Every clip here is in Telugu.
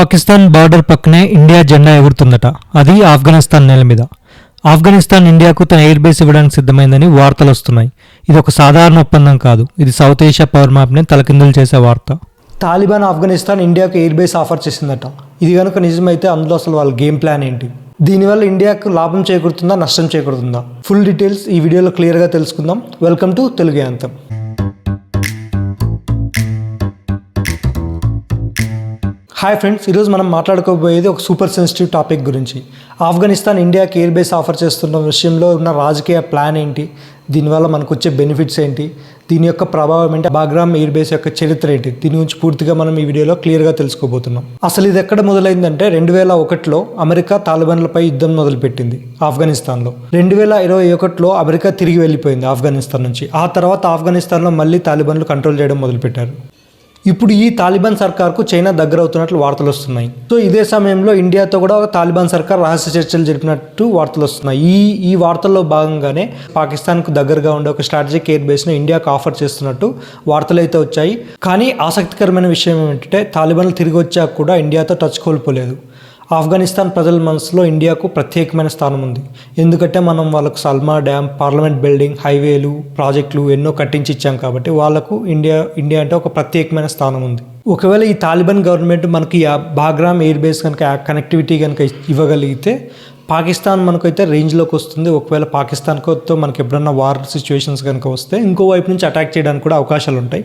పాకిస్తాన్ బార్డర్ పక్కనే ఇండియా జెండా ఎగురుతుందట. అది ఆఫ్ఘనిస్తాన్ నేల మీద. ఆఫ్ఘనిస్తాన్ ఇండియాకు తన ఎయిర్ బేస్ ఇవ్వడానికి సిద్ధమైందని వార్తలు వస్తున్నాయి. ఇది ఒక సాధారణ ఒప్పందం కాదు. ఇది సౌత్ ఏషియా పవర్ మ్యాప్ని తలకిందులు చేసే వార్త. తాలిబాన్ ఆఫ్ఘనిస్తాన్ ఇండియాకు ఎయిర్ బేస్ ఆఫర్ చేసిందట. ఇది కనుక నిజమైతే అందులో అసలు వాళ్ళ గేమ్ ప్లాన్ ఏంటి? దీనివల్ల ఇండియాకు లాభం చేకూరుతుందా నష్టం చేకూరుతుందా? ఫుల్ డీటెయిల్స్ ఈ వీడియోలో క్లియర్గా తెలుసుకుందాం. వెల్కమ్ టు తెలుగు యాంతం. హాయ్ ఫ్రెండ్స్ ఈరోజు మనం మాట్లాడుకోబోయేది ఒక సూపర్ సెన్సిటివ్ టాపిక్ గురించి. ఆఫ్ఘనిస్తాన్ ఇండియాకి ఎయిర్ బేస్ ఆఫర్ చేస్తున్న విషయంలో ఉన్న రాజకీయ ప్లాన్ ఏంటి? దీనివల్ల మనకు వచ్చే బెనిఫిట్స్ ఏంటి? దీని యొక్క ప్రభావం ఏంటి? బాగ్రామ్ ఎయిర్ బేస్ యొక్క చరిత్ర ఏంటి? దీని గురించి పూర్తిగా మనం ఈ వీడియోలో క్లియర్గా తెలుసుకోబోతున్నాం. అసలు ఇది ఎక్కడ మొదలైందంటే రెండు వేల ఒకటిలో అమెరికా తాలిబాన్లపై యుద్ధం మొదలుపెట్టింది ఆఫ్ఘనిస్తాన్లో. రెండు వేల ఇరవై ఒకటిలో అమెరికా తిరిగి వెళ్ళిపోయింది ఆఫ్ఘనిస్తాన్ నుంచి. ఆ తర్వాత ఆఫ్ఘనిస్తాన్లో మళ్ళీ తాలిబాన్లు కంట్రోల్ చేయడం మొదలుపెట్టారు. ఇప్పుడు ఈ తాలిబాన్ సర్కార్కు చైనా దగ్గర అవుతున్నట్లు వార్తలు వస్తున్నాయి. సో ఇదే సమయంలో ఇండియాతో కూడా తాలిబాన్ సర్కార్ రహస్య చర్చలు జరిపినట్టు వార్తలు వస్తున్నాయి. ఈ ఈ వార్తల్లో భాగంగానే పాకిస్తాన్కు దగ్గరగా ఉండే ఒక స్ట్రాటజిక్ ఎయిర్ బేస్ను ఇండియాకు ఆఫర్ చేస్తున్నట్టు వార్తలు అయితే వచ్చాయి. కానీ ఆసక్తికరమైన విషయం ఏమిటంటే తాలిబాన్లు తిరిగి వచ్చాక కూడా ఇండియాతో టచ్ కోల్పోలేదు. ఆఫ్ఘనిస్తాన్ ప్రజల మనసులో ఇండియాకు ప్రత్యేకమైన స్థానం ఉంది. ఎందుకంటే మనం వాళ్ళకు సల్మా డ్యామ్ పార్లమెంట్ బిల్డింగ్ హైవేలు ప్రాజెక్టులు ఎన్నో కట్టించి ఇచ్చాం కాబట్టి వాళ్ళకు ఇండియా ఇండియా అంటే ఒక ప్రత్యేకమైన స్థానం ఉంది. ఒకవేళ ఈ తాలిబాన్ గవర్నమెంట్ మనకి బాగ్రామ్ ఎయిర్ బేస్ కనుక కనెక్టివిటీ కనుక ఇవ్వగలిగితే పాకిస్తాన్ మనకైతే రేంజ్లోకి వస్తుంది. ఒకవేళ పాకిస్తాన్తో మనకి ఎప్పుడన్నా వార్ సిచ్యువేషన్స్ కనుక వస్తే ఇంకో వైపు నుంచి అటాక్ చేయడానికి కూడా అవకాశాలు ఉంటాయి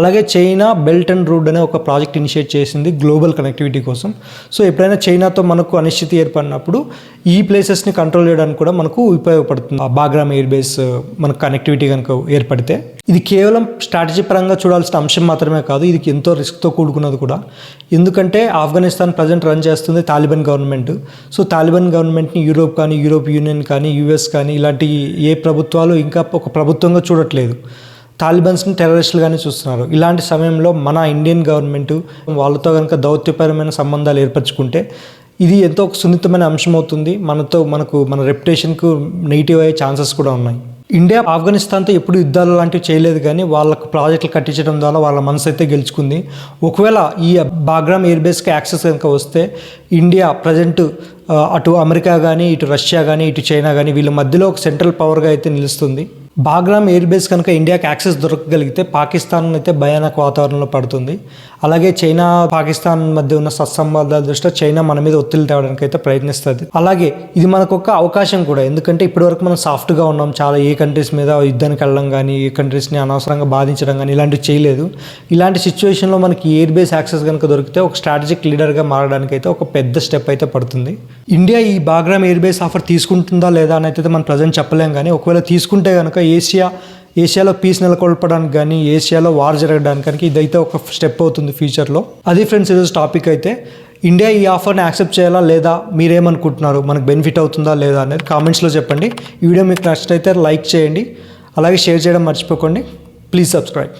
అలాగే చైనా బెల్ట్ అండ్ రూడ్ అనే ఒక ప్రాజెక్ట్ ఇనిషియేట్ చేసింది గ్లోబల్ కనెక్టివిటీ కోసం. సో ఎప్పుడైనా చైనాతో మనకు అనిశ్చితి ఏర్పడినప్పుడు ఈ ప్లేసెస్ని కంట్రోల్ చేయడానికి కూడా మనకు ఉపయోగపడుతుంది. ఆ బాగ్రామ్ ఎయిర్ బేస్ మనకు కనెక్టివిటీ కనుక ఏర్పడితే ఇది కేవలం స్ట్రాటజీ పరంగా చూడాల్సిన అంశం మాత్రమే కాదు ఇది ఎంతో రిస్క్తో కూడుకున్నది కూడా. ఎందుకంటే ఆఫ్ఘనిస్తాన్ ప్రజెంట్ రన్ చేస్తుంది తాలిబాన్ గవర్నమెంట్. సో తాలిబాన్ గవర్నమెంట్ని యూరోప్ కానీ యూరోప్ యూనియన్ కానీ యూఎస్ కానీ ఇలాంటి ఏ ప్రభుత్వాలు ఇంకా ఒక ప్రభుత్వంగా చూడట్లేదు. తాలిబన్స్ని టెర్రరిస్టులుగానే చూస్తున్నారు. ఇలాంటి సమయంలో మన ఇండియన్ గవర్నమెంట్ వాళ్ళతో కనుక దౌత్యపరమైన సంబంధాలు ఏర్పరచుకుంటే ఇది ఎంతో ఒక సున్నితమైన అంశం అవుతుంది. మనతో మనకు మన రెప్యుటేషన్కు నెగిటివ్ అయ్యే ఛాన్సెస్ కూడా ఉన్నాయి. ఇండియా ఆఫ్ఘనిస్తాన్తో ఎప్పుడు యుద్ధాలు లాంటివి చేయలేదు కానీ వాళ్ళకు ప్రాజెక్టులు కట్టించడం ద్వారా వాళ్ళ మనసు అయితే గెలుచుకుంది. ఒకవేళ ఈ బాగ్రామ్ ఎయిర్ బేస్కి యాక్సెస్ కనుక వస్తే ఇండియా ప్రజెంట్ అటు అమెరికా కానీ ఇటు రష్యా కానీ ఇటు చైనా కానీ వీళ్ళ మధ్యలో ఒక సెంట్రల్ పవర్గా అయితే నిలుస్తుంది. బాగ్రామ్ ఎయిర్ బేస్ కనుక ఇండియాకి యాక్సెస్ దొరకగలిగితే పాకిస్తాన్ అయితే భయానక వాతావరణంలో పడుతుంది. అలాగే చైనా పాకిస్తాన్ మధ్య ఉన్న సత్సంబంధాల దృష్ట్యా చైనా మన మీద ఒత్తిడి తేవడానికి అయితే ప్రయత్నిస్తుంది. అలాగే ఇది మనకు ఒక అవకాశం కూడా. ఎందుకంటే ఇప్పటివరకు మనం సాఫ్ట్గా ఉన్నాం. చాలా ఏ కంట్రీస్ మీద యుద్ధానికి వెళ్ళడం కానీ ఏ కంట్రీస్ని అనవసరంగా బాధించడం కానీ ఇలాంటివి చేయలేదు. ఇలాంటి సిచ్యువేషన్లో మనకి ఎయిర్ బేస్ యాక్సెస్ కనుక దొరికితే ఒక స్ట్రాటజిక్ లీడర్గా మారడానికి అయితే ఒక పెద్ద స్టెప్ అయితే పడుతుంది. ఇండియా ఈ బాగ్రామ్ ఎయిర్ బేస్ ఆఫర్ తీసుకుంటుందా లేదా అని అయితే మనం ప్రజెంట్ చెప్పలేం కానీ ఒకవేళ తీసుకుంటే కనుక ఏషియా ఏషియాలో పీస్ నెలకొల్పడానికి కానీ ఏషియాలో వార్ జరగడానికి కానీ ఇదైతే ఒక స్టెప్ అవుతుంది ఫ్యూచర్లో అది ఫ్రెండ్స్ ఈరోజు టాపిక్ అయితే ఇండియా ఈ ఆఫర్ని యాక్సెప్ట్ చేయాలా లేదా మీరేమనుకుంటున్నారు? మనకు బెనిఫిట్ అవుతుందా లేదా అనేది కామెంట్స్లో చెప్పండి. ఈ వీడియో మీకు నచ్చితే లైక్ చేయండి. అలాగే షేర్ చేయడం మర్చిపోకండి. Please subscribe